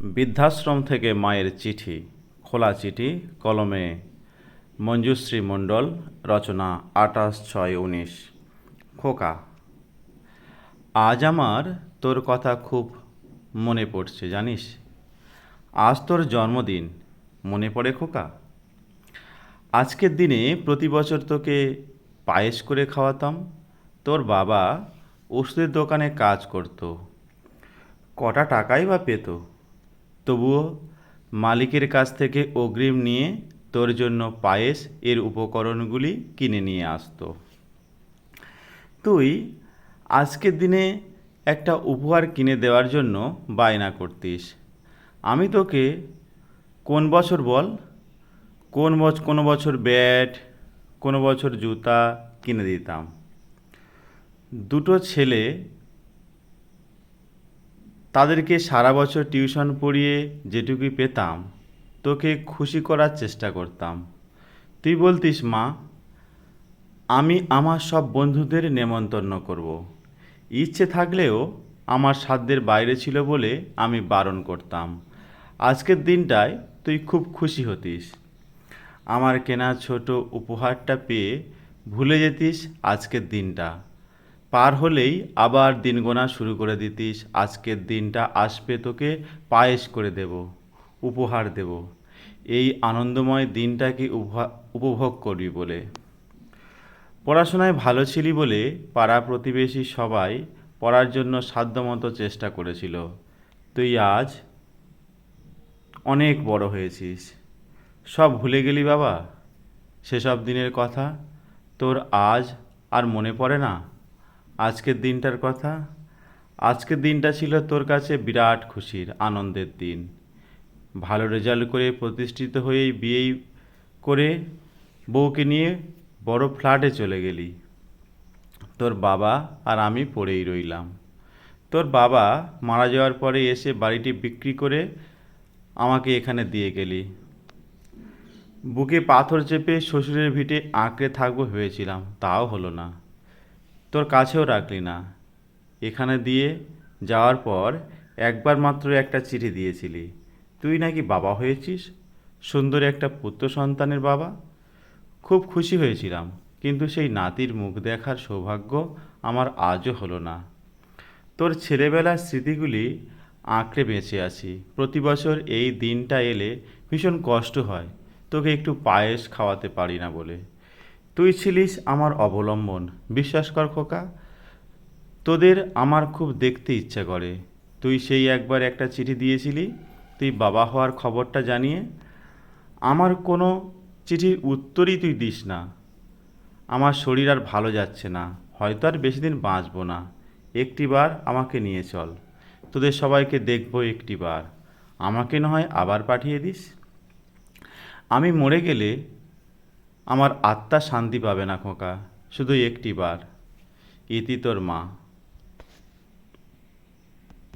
বৃদ্ধাশ্রম থেকে মায়ের চিঠি, খোলা চিঠি, কলমে মঞ্জুশ্রী মণ্ডল, রচনা আঠাশ ছয় উনিশ। খোকা, আজ আমার তোর কথা খুব মনে পড়ছে, জানিস? আজ তোর জন্মদিন, মনে পড়ে খোকা? আজকের দিনে প্রতি বছর তোকে পায়েস করে খাওয়াতাম, তোর বাবা ওষুধের দোকানে কাজ করতো, কটা টাকাই বা পেত তবুও মালিকের কাছ থেকে অগ্রিম নিয়ে তোর জন্য পায়েস, এর উপকরণগুলি কিনে নিয়ে আসতো। তুই আজকের দিনে একটা উপহার কিনে দেওয়ার জন্য বায়না করতিস। আমি তোকে কোন বছর বল? কোন বছর কোনো বছর ব্যাট, কোনো বছর জুতা কিনে দিতাম। দুটো ছেলে তাদেরকে সারা বছর টিউশন পড়িয়ে যেটুকুই পেতাম, তোকে খুশি করার চেষ্টা করতাম। তুই বলতিস, মা, আমি আমার সব বন্ধুদের নেমন্তন্ন করব। ইচ্ছে থাকলেও আমার সাধ্যের বাইরে ছিল বলে আমি বারণ করতাম। আজকের দিনটায় তুই খুব খুশি হতিস। আমার কেনা ছোট উপহারটা পেয়ে ভুলে যেতিস আজকের দিনটা। পার হলেই আবার দিন গোনা শুরু করে দিতিস, আজকের দিনটা আসবে তোকে পায়েস করে দেব, উপহার দেব। এই আনন্দময় দিনটাকে উপভা- উপভোগ করবি বলে। পড়াশোনায় ভালো ছিলি বলে পাড়া প্রতিবেশী সবাই পড়ার জন্য সাধ্যমতো চেষ্টা করেছিল। তুই আজ অনেক বড় হয়েছিস। সব ভুলে গেলি বাবা? সেসব দিনের কথা তোর আজ আর মনে পড়ে না? আজকের দিনটার কথা? আজকের দিনটা ছিল তোর কাছে বিরাট খুশির, আনন্দের দিন। ভালো রেজাল্ট করে প্রতিষ্ঠিত হয়েই বিয়েই করে বউকে নিয়ে বড় ফ্ল্যাটে চলে গেলি। তোর বাবা আর আমি পড়েই রইলাম। তোর বাবা মারা যাওয়ার পরে এসে বাড়িটি বিক্রি করে আমাকে এখানে দিয়ে গেলি। বুকে পাথর চেপে শ্বশুরের ভিটে আঁকড়ে থাকব ভেবেছিলাম, তাও হলো না। তোর কাছেও রাখলি না। এখানে দিয়ে যাওয়ার পর একবার মাত্র একটা চিঠি দিয়েছিলি। তুই নাকি বাবা হয়েছিস? সুন্দর একটা পুত্র সন্তানের বাবা? খুব খুশি হয়েছিলাম, কিন্তু সেই নাতির মুখ দেখার সৌভাগ্য আমার আজও হলো না। তোর ছেলেবেলার স্মৃতিগুলি আঁকড়ে বেঁচে আছি। প্রতি বছর এই দিনটা এলে ভীষণ কষ্ট হয়। তোকে একটু পায়েস খাওয়াতে পারি না বলে। তুই ছিলিস আমার অবলম্বন। বিশ্বাস কর খোকা, তোদের আমার খুব দেখতে ইচ্ছা করে। তুই সেই একবার একটা চিঠি দিয়েছিলি, তুই বাবা হওয়ার খবরটা জানিয়ে। আমার কোনো চিঠির উত্তরই তুই দিস না। আমার শরীর আর ভালো যাচ্ছে না, হয়তো আর বেশি দিন বাঁচবো না। একটিবার আমাকে নিয়ে চল, তোদের সবাইকে দেখব একটিবার। আমাকে না হয় আবার পাঠিয়ে দিস। আমি মরে গেলে আমার আত্মা শান্তি পাবে না খোকা শুধু একটি বার। ইতি তোর মা।